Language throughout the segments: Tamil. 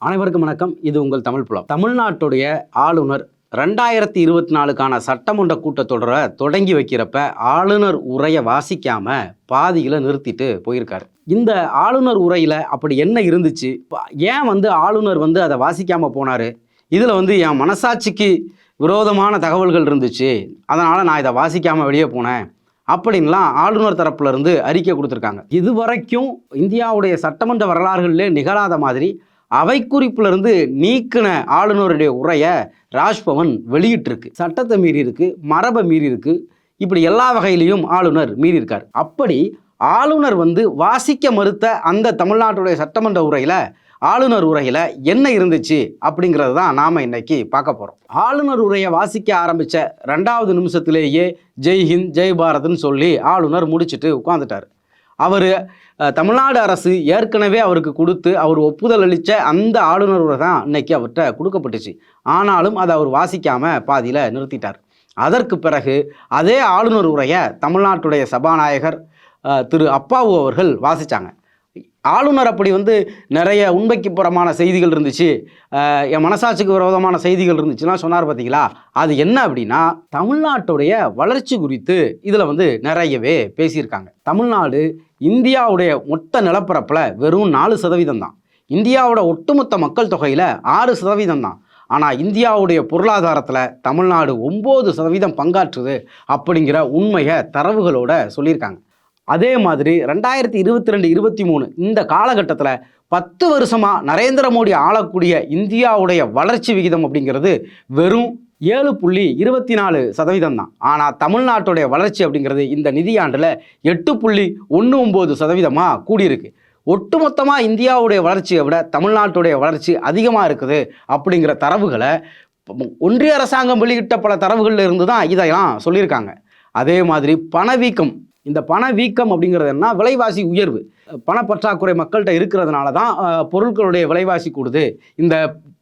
அனைவருக்கும் வணக்கம். இது உங்கள் தமிழ் புலம். தமிழ்நாட்டுடைய ஆளுநர் ரெண்டாயிரத்தி இருபத்தி நாலுக்கான சட்டமன்ற கூட்டத்தொடரை தொடங்கி வைக்கிறப்ப ஆளுநர் உரையை வாசிக்காம பாதியில் நிறுத்திட்டு போயிருக்காரு. இந்த ஆளுநர் உரையில் அப்படி என்ன இருந்துச்சு? ஏன் வந்து ஆளுநர் வந்து அதை வாசிக்காம போனாரு? இதில் வந்து என் மனசாட்சிக்கு விரோதமான தகவல்கள் இருந்துச்சு. அதனால் நான் இதை வாசிக்காமல் வெளியே போனேன். அப்படின்லாம் ஆளுநர் தரப்புல இருந்து அறிக்கை கொடுத்துருக்காங்க. இதுவரைக்கும் இந்தியாவுடைய சட்டமன்ற வரலாறுகளிலே நிகழாத மாதிரி அவை குறிப்பிலிருந்து நீக்கின ஆளுநருடைய உரையை ராஜ்பவன் வெளியிட்டிருக்கு. சட்டத்தை மீறியிருக்கு மரபை மீறியிருக்கு இப்படி எல்லா வகையிலையும் ஆளுநர் மீறி இருக்கார் அப்படி ஆளுநர் வந்து வாசிக்க மறுத்த அந்த தமிழ்நாட்டுடைய சட்டமன்ற உரையில் ஆளுநர் உரையில் என்ன இருந்துச்சு அப்படிங்கிறது தான் நாம் இன்னைக்கு பார்க்க போகிறோம் ஆளுநர் உரையை வாசிக்க ஆரம்பித்த ரெண்டாவது நிமிஷத்திலேயே ஜெய் ஹிந்த் ஜெய் பாரத்னு சொல்லி ஆளுநர் முடிச்சிட்டு உட்காந்துட்டார் அவர் தமிழ்நாடு அரசு ஏற்கனவே அவருக்கு கொடுத்து அவர் ஒப்புதல் அளித்த அந்த ஆளுநர் உரை தான் இன்னைக்கு அவர்கிட்ட கொடுக்கப்பட்டுச்சு. ஆனாலும் அதை அவர் வாசிக்காமல் பாதியில் நிறுத்திட்டார். அதற்கு பிறகு அதே ஆளுநர் உரையை தமிழ்நாட்டுடைய சபாநாயகர் திரு அப்பாவு அவர்கள் வாசித்தாங்க ஆளுநர் அப்படி வந்து நிறைய உண்மைக்கு புறமான செய்திகள் இருந்துச்சு. என் மனசாட்சிக்கு விரோதமான செய்திகள் இருந்துச்சுலாம் சொன்னார் பார்த்தீங்களா அது என்ன அப்படின்னா தமிழ்நாட்டுடைய வளர்ச்சி குறித்து இதில் வந்து நிறையவே பேசியிருக்காங்க. தமிழ்நாடு இந்தியாவுடைய மொத்த நிலப்பரப்பில் வெறும் நாலு சதவீதம் தான். இந்தியாவோட ஒட்டுமொத்த மக்கள் தொகையில் ஆறு சதவீதம் தான். ஆனால் இந்தியாவுடைய பொருளாதாரத்தில் தமிழ்நாடு ஒம்பது சதவீதம் பங்காற்றுது அப்படிங்கிற உண்மையை தரவுகளோட சொல்லியிருக்காங்க. அதே மாதிரி ரெண்டாயிரத்தி இருபத்தி ரெண்டு இருபத்தி மூணு இந்த காலகட்டத்தில் பத்து வருஷமாக நரேந்திர மோடி ஆளக்கூடிய இந்தியாவுடைய வளர்ச்சி விகிதம் அப்படிங்கிறது வெறும் ஏழு புள்ளி இருபத்தி நாலு சதவீதம் தான். ஆனால் தமிழ்நாட்டுடைய வளர்ச்சி அப்படிங்கிறது இந்த நிதியாண்டில் எட்டு புள்ளி ஒன்று ஒம்பது சதவீதமாக கூடியிருக்கு. ஒட்டுமொத்தமாக இந்தியாவுடைய வளர்ச்சியை விட தமிழ்நாட்டுடைய வளர்ச்சி அதிகமாக இருக்குது அப்படிங்கிற தரவுகளை ஒன்றிய அரசாங்கம் வெளியிட்ட பல தரவுகளில் இருந்து தான் இதெல்லாம் சொல்லியிருக்காங்க. அதே மாதிரி பணவீக்கம் இந்த பணவீக்கம் அப்படிங்கிறது என்ன விலைவாசி உயர்வு. பணப்பற்றாக்குறை மக்கள்கிட்ட இருக்கிறதுனால தான் பொருட்களுடைய விலைவாசி கூடுது. இந்த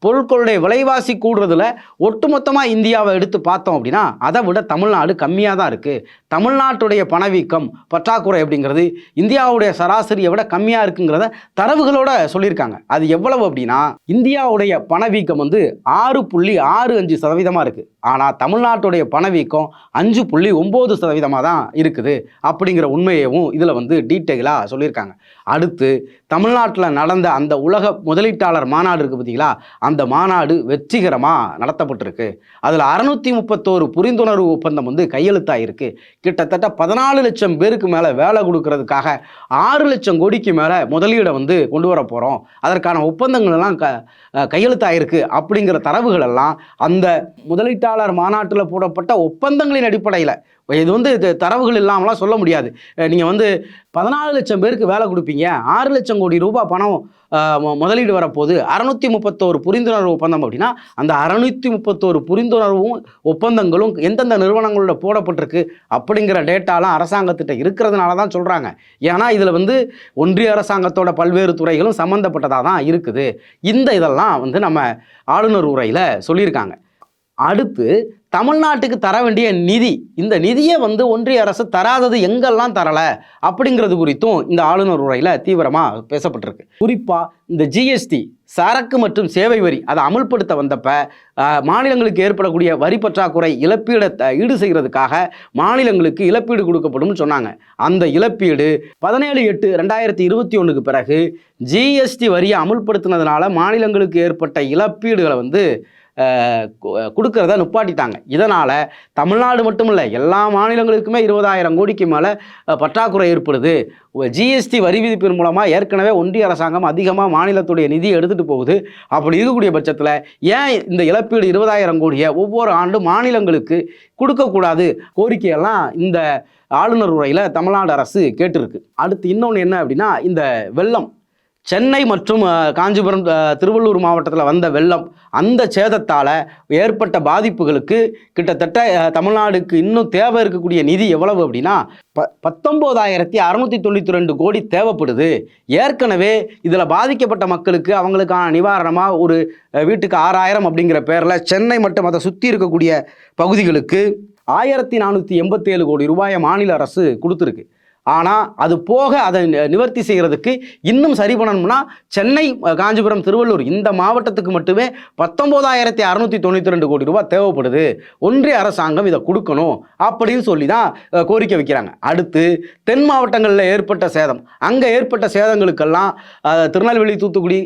பொருட்களுடைய விலைவாசி கூடுறதுல ஒட்டுமொத்தமாக இந்தியாவை எடுத்து பார்த்தோம் அப்படின்னா அதை விட தமிழ்நாடு கம்மியாக தான் இருக்குது தமிழ்நாட்டுடைய பணவீக்கம் பற்றாக்குறை அப்படிங்கிறது இந்தியாவுடைய சராசரியை விட கம்மியாக இருக்குங்கிறத தரவுகளோட சொல்லியிருக்காங்க. அது எவ்வளவு அப்படின்னா இந்தியாவுடைய பணவீக்கம் வந்து ஆறு புள்ளி ஆறு அஞ்சு சதவீதமாக இருக்குது ஆனால் தமிழ்நாட்டுடைய பணவீக்கம் அஞ்சு புள்ளி ஒம்பது சதவீதமாக தான் இருக்குது அப்படிங்கிற உண்மையவும் இதில் வந்து டீட்டெயிலாக சொல்லியிருக்காங்க. அடுத்து தமிழ்நாட்டில் நடந்த அந்த உலக முதலீட்டாளர் மாநாடு இருக்குது பார்த்தீங்களா அந்த மாநாடு வெற்றிகரமாக நடத்தப்பட்டிருக்கு. அதில் அறநூற்றி முப்பத்தோரு புரிந்துணர்வு ஒப்பந்தம் வந்து கையெழுத்தாயிருக்கு. கிட்டத்தட்ட பதினாலு லட்சம் பேருக்கு மேலே வேலை கொடுக்கறதுக்காக ஆறு லட்சம் கோடிக்கு மேலே முதலீடை வந்து கொண்டு வர போகிறோம் அதற்கான ஒப்பந்தங்கள்லாம் க கையெழுத்தாயிருக்கு அப்படிங்கிற தரவுகளெல்லாம் அந்த முதலீட்டாளர் மாநாட்டில் போடப்பட்ட ஒப்பந்தங்களின் அடிப்படையில் இது வந்து இது தரவுகள் இல்லாமலாம் சொல்ல முடியாது. நீங்கள் வந்து பதினாலு லட்சம் பேருக்கு வேலை கொடுப்பீங்க. ஆறு லட்சம் கோடி ரூபாய் பணம் முதலீடு வரப்போகுது. அறநூற்றி முப்பத்தோரு புரிந்துணர்வு ஒப்பந்தம் அப்படின்னா அந்த அறநூற்றி முப்பத்தோரு புரிந்துணர்வும் ஒப்பந்தங்களும் எந்தெந்த நிறுவனங்களோட போடப்பட்டிருக்கு அப்படிங்கிற டேட்டாலாம் அரசாங்கத்திட்ட இருக்கிறதுனால தான் சொல்கிறாங்க ஏன்னா இதில் வந்து ஒன்றிய அரசாங்கத்தோட பல்வேறு துறைகளும் சம்மந்தப்பட்டதாக தான் இருக்குது. இந்த இதெல்லாம் வந்து நம்ம ஆளுநர் உரையில் சொல்லியிருக்காங்க. அடுத்து தமிழ்நாட்டுக்கு தர வேண்டிய நிதி இந்த நிதியை வந்து ஒன்றிய அரசு தராதது எங்கெல்லாம் தரலை அப்படிங்கிறது குறித்தும் இந்த ஆளுநர் உரையில் தீவிரமாக பேசப்பட்டிருக்கு. குறிப்பாக இந்த ஜிஎஸ்டி சரக்கு மற்றும் சேவை வரி அதை அமல்படுத்த வந்தப்ப மாநிலங்களுக்கு ஏற்படக்கூடிய வரி பற்றாக்குறை இழப்பீடை த- ஈடு செய்கிறதுக்காக மாநிலங்களுக்கு இழப்பீடு கொடுக்கப்படும் சொன்னாங்க. அந்த இழப்பீடு பதினேழு எட்டு ரெண்டாயிரத்தி இருபத்தி ஒன்றுக்கு பிறகு ஜிஎஸ்டி வரியை அமுல்படுத்தினதுனால மாநிலங்களுக்கு ஏற்பட்ட இழப்பீடுகளை வந்து கொடுக்கறத நிப்பாட்டிட்டாங்க. இதனால் தமிழ்நாடு மட்டும் இல்லை எல்லா மாநிலங்களுக்குமே இருபதாயிரம் கோடிக்கு மேலே பற்றாக்குறை ஏற்படுது. ஜிஎஸ்டி வரி விதிப்பின் மூலமாக ஏற்கனவே ஒன்றிய அரசாங்கம் அதிகமாக மாநிலத்துடைய நிதியை எடுத்துகிட்டு போகுது. அப்படி இருக்கக்கூடிய பட்சத்தில் ஏன் இந்த இழப்பீடு இருபதாயிரம் கோடியை ஒவ்வொரு ஆண்டும் மாநிலங்களுக்கு கொடுக்கக்கூடாது? கோரிக்கையெல்லாம் இந்த ஆளுநர் உரையில் தமிழ்நாடு அரசு கேட்டிருக்கு. அடுத்து இன்னொன்று என்ன அப்படின்னா இந்த வெள்ளம். சென்னை மற்றும் காஞ்சிபுரம் திருவள்ளூர் மாவட்டத்தில் வந்த வெள்ளம் அந்த சேதத்தால் ஏற்பட்ட பாதிப்புகளுக்கு கிட்டத்தட்ட தமிழ்நாடுக்கு இன்னும் தேவை இருக்கக்கூடிய நிதி எவ்வளவு அப்படின்னா ப பத்தொம்போதாயிரத்தி அறநூற்றி தொண்ணூற்றி ரெண்டு கோடி தேவைப்படுது. ஏற்கனவே இதில் பாதிக்கப்பட்ட மக்களுக்கு அவங்களுக்கான நிவாரணமாக ஒரு வீட்டுக்கு ஆறாயிரம் அப்படிங்கிற பேரில் சென்னை மற்றும் அதை சுற்றி இருக்கக்கூடிய பகுதிகளுக்கு ஆயிரத்தி நானூற்றி எண்பத்தேழு கோடி ரூபாயை மாநில அரசு கொடுத்துருக்கு. ஆனால் அது போக அதை நிவர்த்தி செய்கிறதுக்கு இன்னும் சரி பண்ணணும்னா சென்னை காஞ்சிபுரம் திருவள்ளூர் இந்த மாவட்டத்துக்கு மட்டுமே பத்தொம்போதாயிரத்தி அறநூற்றி தொண்ணூற்றி ரெண்டு கோடி ரூபாய் தேவைப்படுது. ஒன்றிய அரசாங்கம் இதை கொடுக்கணும் அப்படின்னு சொல்லி தான் கோரிக்கை வைக்கிறாங்க. அடுத்து தென் மாவட்டங்களில் ஏற்பட்ட சேதம். அங்கே ஏற்பட்ட சேதங்களுக்கெல்லாம் திருநெல்வேலி தூத்துக்குடி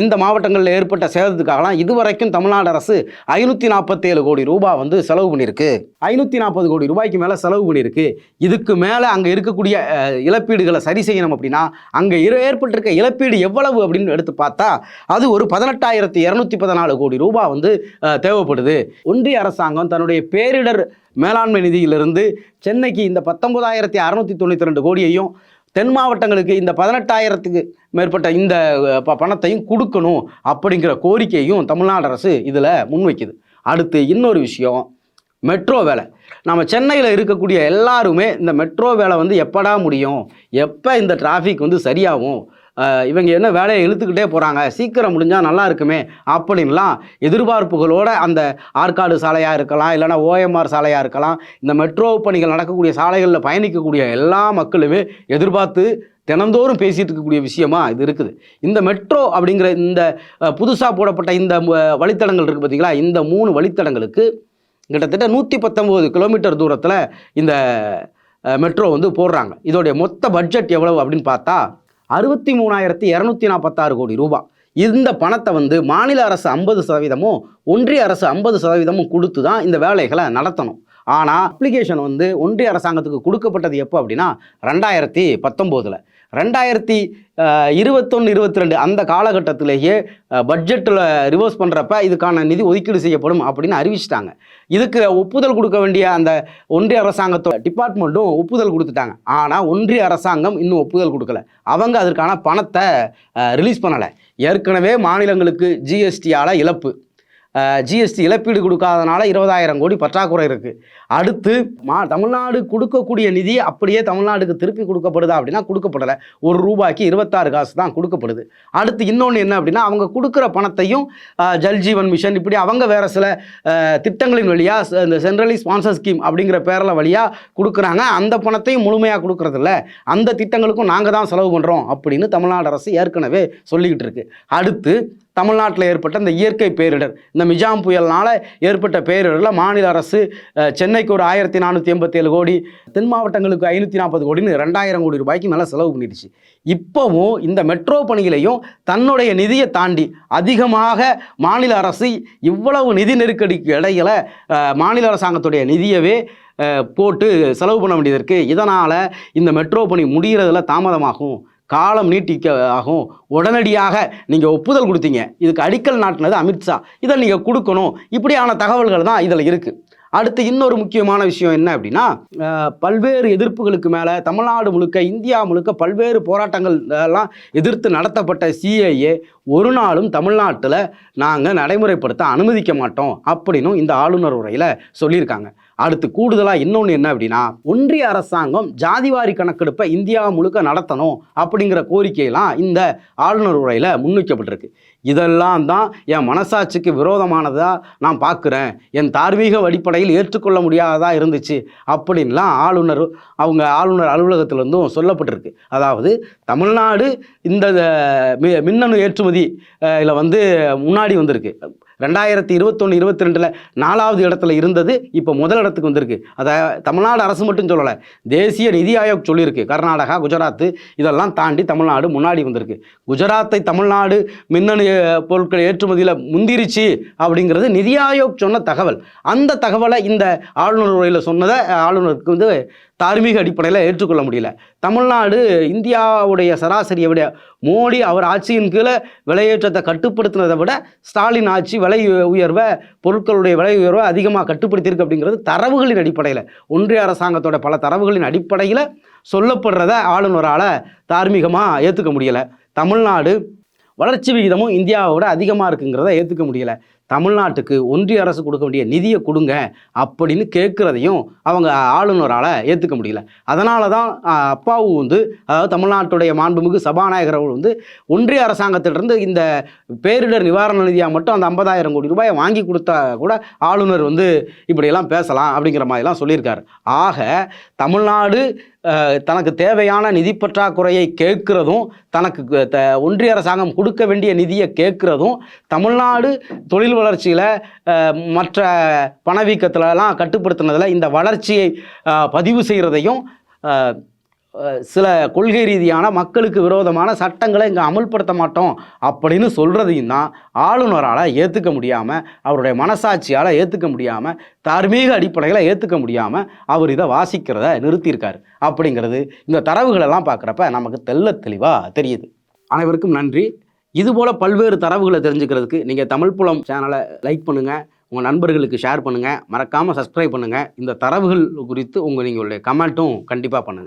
இந்த மாவட்டங்களில் ஏற்பட்ட சேதத்துக்காகலாம் இதுவரைக்கும் தமிழ்நாடு அரசு ஐநூற்றி நாற்பத்தேழு கோடி ரூபாய் வந்து செலவு பண்ணியிருக்கு. ஐநூற்றி நாற்பது கோடி ரூபாய்க்கு மேலே செலவு பண்ணியிருக்கு. இதுக்கு மேலே அங்கே இருக்கக்கூடிய அஹ், இழப்பீடுகளை சரி செய்யணும் அப்படின்னா அங்கே ஏற்பட்டிருக்க இழப்பீடு எவ்வளவு அப்படின்னு எடுத்து பார்த்தா அது ஒரு பதினெட்டாயிரத்தி இரநூத்தி பதினாலு கோடி ரூபாய் வந்து தேவைப்படுது. ஒன்றிய அரசாங்கம் தன்னுடைய பேரிடர் மேலாண்மை நிதியிலிருந்து சென்னைக்கு இந்த பத்தொன்பதாயிரத்தி அறநூற்றி தொண்ணூற்றி ரெண்டு கோடியையும் தென் மாவட்டங்களுக்கு இந்த பதினெட்டாயிரத்துக்கு மேற்பட்ட இந்த ப- பணத்தையும் கொடுக்கணும் அப்படிங்கிற கோரிக்கையும் தமிழ்நாடு அரசு இதில் முன்வைக்குது. அடுத்து இன்னொரு விஷயம் மெட்ரோ வேலை. நம்ம சென்னையில் இருக்கக்கூடிய எல்லாருமே இந்த மெட்ரோ வேலை வந்து எப்படா முடியும்? எப்போ இந்த டிராஃபிக் வந்து சரியாகும்? இவங்க என்ன வேலையை இழுத்துக்கிட்டே போகிறாங்க சீக்கிரம் முடிஞ்சால் நல்லா இருக்குமே அப்படின்லாம் எதிர்பார்ப்புகளோட அந்த ஆற்காடு சாலையாக இருக்கலாம் இல்லைன்னா ஓஎம்ஆர் சாலையாக இருக்கலாம் இந்த மெட்ரோ பணிகள் நடக்கக்கூடிய சாலைகளில் பயணிக்கக்கூடிய எல்லா மக்களுமே எதிர்பார்த்து தினந்தோறும் பேசிகிட்டு இருக்கக்கூடிய விஷயமா இது இருக்குது. இந்த மெட்ரோ அப்படிங்கிற இந்த புதுசாக போடப்பட்ட இந்த வழித்தடங்கள் இருக்குது பார்த்திங்களா இந்த மூணு வழித்தடங்களுக்கு கிட்டத்தட்ட நூற்றி பத்தொம்போது கிலோமீட்டர் தூரத்தில் இந்த மெட்ரோ வந்து போடுறாங்க. இதோடைய மொத்த பட்ஜெட் எவ்வளவு அப்படின்னு பார்த்தா அறுபத்தி மூணாயிரத்தி இரநூத்தி நாற்பத்தாறு கோடி ரூபாய் இந்த பணத்தை வந்து மாநில அரசு ஐம்பது சதவீதமும் ஒன்றிய அரசு ஐம்பது சதவீதமும் கொடுத்து தான் இந்த வேலைகளை நடத்தணும். ஆனால் அப்ளிகேஷன் வந்து ஒன்றிய அரசாங்கத்துக்கு கொடுக்கப்பட்டது எப்போ அப்படின்னா ரெண்டாயிரத்தி பத்தொம்போதில். ரெண்டாயிரத்தி இருபத்தொன்று இருபத்தி ரெண்டு அந்த காலகட்டத்திலேயே பட்ஜெட்டில் ரிவர்ஸ் பண்ணுறப்ப இதுக்கான நிதி ஒதுக்கீடு செய்யப்படும் அப்படின்னு அறிவிச்சிட்டாங்க. இதுக்கு ஒப்புதல் கொடுக்க வேண்டிய அந்த ஒன்றிய அரசாங்கத்தோட டிபார்ட்மெண்ட்டும் ஒப்புதல் கொடுத்துட்டாங்க. ஆனால் ஒன்றிய அரசாங்கம் இன்னும் ஒப்புதல் கொடுக்கல. அவங்க அதற்கான பணத்தை ரிலீஸ் பண்ணலை. ஏற்கனவே மாநிலங்களுக்கு ஜிஎஸ்டியால் இழப்பு. ஜிஎஸ்டி இழப்பீடு கொடுக்காதனால இருபதாயிரம் கோடி பற்றாக்குறை இருக்குது அடுத்து மா தமிழ்நாடு கொடுக்கக்கூடிய நிதி அப்படியே தமிழ்நாடுக்கு திருப்பி கொடுக்கப்படுதா அப்படின்னா கொடுக்கப்படலை. ஒரு ரூபாய்க்கு இருபத்தாறு காசு தான் கொடுக்கப்படுது. அடுத்து இன்னொன்று என்ன அப்படின்னா அவங்க கொடுக்குற பணத்தையும் ஜல்ஜீவன் மிஷன் இப்படி அவங்க வேறு சில திட்டங்களின் வழியாக இந்த சென்ட்ரலி ஸ்பான்சர் ஸ்கீம் அப்படிங்கிற பேரில் வழியாக கொடுக்குறாங்க. அந்த பணத்தையும் முழுமையாக கொடுக்குறதில்ல அந்த திட்டங்களுக்கும் நாங்கள் தான் செலவு பண்ணுறோம் அப்படின்னு தமிழ்நாடு அரசு ஏற்கனவே சொல்லிக்கிட்டு இருக்கு. அடுத்து தமிழ்நாட்டில் ஏற்பட்ட இந்த இயற்கை பேரிடர். இந்த மிஜாம் புயல்னால் ஏற்பட்ட பேரிடரில் மாநில அரசு சென்னைக்கு ஒரு ஆயிரத்தி நானூற்றி எண்பத்தேழு கோடி தென் மாவட்டங்களுக்கு ஐநூற்றி நாற்பது கோடின்னு ரெண்டாயிரம் கோடி ரூபாய்க்கு மேலே செலவு பண்ணிடுச்சு. இப்போவும் இந்த மெட்ரோ பணிகளையும் தன்னுடைய நிதியை தாண்டி அதிகமாக மாநில அரசு இவ்வளவு நிதி நெருக்கடிக்கு இடையில மாநில அரசாங்கத்துடைய நிதியவே போட்டு செலவு பண்ண வேண்டியது இருக்குது இதனால் இந்த மெட்ரோ பணி முடிகிறதுல தாமதமாகும். காலம் நீட்டிக்க ஆகும். உடனடியாக நீங்கள் ஒப்புதல் கொடுத்தீங்க. இதுக்கு அடிக்கல் நாட்டினது அமித்ஷா. இதை நீங்கள் கொடுக்கணும். இப்படியான தகவல்கள் தான் இதில் இருக்குது அடுத்து இன்னொரு முக்கியமான விஷயம் என்ன அப்படின்னா பல்வேறு எதிர்ப்புகளுக்கு மேலே தமிழ்நாடு முழுக்க இந்தியா முழுக்க பல்வேறு போராட்டங்கள் எல்லாம் எதிர்த்து நடத்தப்பட்ட சிஏஏ ஒரு நாளும் தமிழ்நாட்டில் நாங்கள் நடைமுறைப்படுத்த அனுமதிக்க மாட்டோம் அப்படின்னும் இந்த ஆளுநர் உரையில் சொல்லியிருக்காங்க. அடுத்து கூடுதலாக இன்னொன்று என்ன அப்படின்னா ஒன்றிய அரசாங்கம் ஜாதிவாரி கணக்கெடுப்பை இந்தியா முழுக்க நடத்தணும் அப்படிங்கிற கோரிக்கையெல்லாம் இந்த ஆளுநர் உரையில் முன்வைக்கப்பட்டிருக்கு. இதெல்லாம் தான் என் மனசாட்சிக்கு விரோதமானதாக நான் பார்க்குறேன். என் தார்மீக அடிப்படையில் ஏற்றுக்கொள்ள முடியாததாக இருந்துச்சு அப்படின்லாம் ஆளுநர் அவங்க ஆளுநர் அலுவலகத்திலிருந்தும் சொல்லப்பட்டிருக்கு. அதாவது தமிழ்நாடு இந்த மி- மின்னணு ஏற்றுமதி இதில் வந்து முன்னாடி வந்திருக்கு. ரெண்டாயிரத்தி இருபத்தொன்று இருபத்தி ரெண்டில் நாலாவது இடத்துல இருந்தது இப்போ முதல் இடத்துக்கு வந்திருக்கு. அதை தமிழ்நாடு அரசு மட்டும் சொல்லலை தேசிய நிதி ஆயோக் சொல்லியிருக்கு. கர்நாடகா குஜராத் இதெல்லாம் தாண்டி தமிழ்நாடு முன்னாடி வந்திருக்கு. குஜராத்தை தமிழ்நாடு மின்னணு பொருட்கள் ஏற்றுமதியில் முந்திருச்சு அப்படிங்கிறது நிதி ஆயோக் சொன்ன தகவல். அந்த தகவலை இந்த ஆளுநர் உரையில் சொன்னதை ஆளுநருக்கு வந்து தார்மீக அடிப்படையில் ஏற்றுக்கொள்ள முடியல. தமிழ்நாடு இந்தியாவுடைய சராசரியை விட மோடி அவர் ஆட்சியின் கீழே விலையேற்றத்தை கட்டுப்படுத்தினதை விட ஸ்டாலின் ஆட்சி விலை உயர்வை பொருட்களுடைய விலை உயர்வை அதிகமாக கட்டுப்படுத்தியிருக்கு அப்படிங்கிறது தரவுகளின் அடிப்படையில். ஒன்றிய அரசாங்கத்தோட பல தரவுகளின் அடிப்படையில் சொல்லப்படுறத ஆளுநரால் தார்மீகமாக ஏற்றுக்க முடியலை. தமிழ்நாடு வளர்ச்சி விகிதமும் இந்தியாவை விட அதிகமாக இருக்குங்கிறத ஏற்றுக்க முடியலை. தமிழ்நாட்டுக்கு ஒன்றிய அரசு கொடுக்க வேண்டிய நிதியை கொடுங்க அப்படின்னு கேட்குறதையும் அவங்க ஆளுநரால் ஏற்றுக்க முடியல. அதனால தான் அப்பாவு வந்து அதாவது தமிழ்நாட்டுடைய மாண்புமிகு சபாநாயகர் அவர்கள் வந்து ஒன்றிய அரசாங்கத்திலிருந்து இந்த பேரிடர் நிவாரண நிதியாக மட்டும் அந்த ஐம்பதாயிரம் கோடி ரூபாயை வாங்கி கொடுத்தா கூட ஆளுநர் வந்து இப்படியெல்லாம் பேசலாம் அப்படிங்கிற மாதிரிலாம் சொல்லியிருக்காரு. ஆக தமிழ்நாடு தனக்கு தேவையான நிதி பற்றாக்குறையை கேட்கிறதும் தனக்கு த ஒன்றிய அரசாங்கம் கொடுக்க வேண்டிய நிதியை கேட்கிறதும் தமிழ்நாடு தொழில் வளர்ச்சியில் மற்ற பணவீக்கத்திலலாம் கட்டுப்படுத்தினதில் இந்த வளர்ச்சியை பதிவு செய்கிறதையும் சில கொள்கை ரீதியான மக்களுக்கு விரோதமான சட்டங்களை இங்கே அமல்படுத்த மாட்டோம் அப்படின்னு சொல்கிறதையும் தான் ஆளுநரால் ஏற்றுக்க முடியாமல் அவருடைய மனசாட்சியால் ஏற்றுக்க முடியாமல் தார்மீக அடிப்படையில் ஏற்றுக்க முடியாமல் அவர் இதை வாசிக்கிறத நிறுத்தியிருக்காரு. அப்படிங்கிறது இந்த தரவுகளெல்லாம் பார்க்குறப்ப நமக்கு தெல்ல தெளிவாக தெரியுது. அனைவருக்கும் நன்றி. இதுபோல் பல்வேறு தரவுகளை தெரிஞ்சுக்கிறதுக்கு நீங்கள் தமிழ் புலம் சேனலை லைக் பண்ணுங்கள் உங்கள் நண்பர்களுக்கு ஷேர் பண்ணுங்கள் மறக்காமல் சப்ஸ்கிரைப் பண்ணுங்கள் இந்த தரவுகள் குறித்து உங்கள் நீங்களுடைய கமெண்ட்டும் கண்டிப்பாக பண்ணுங்கள்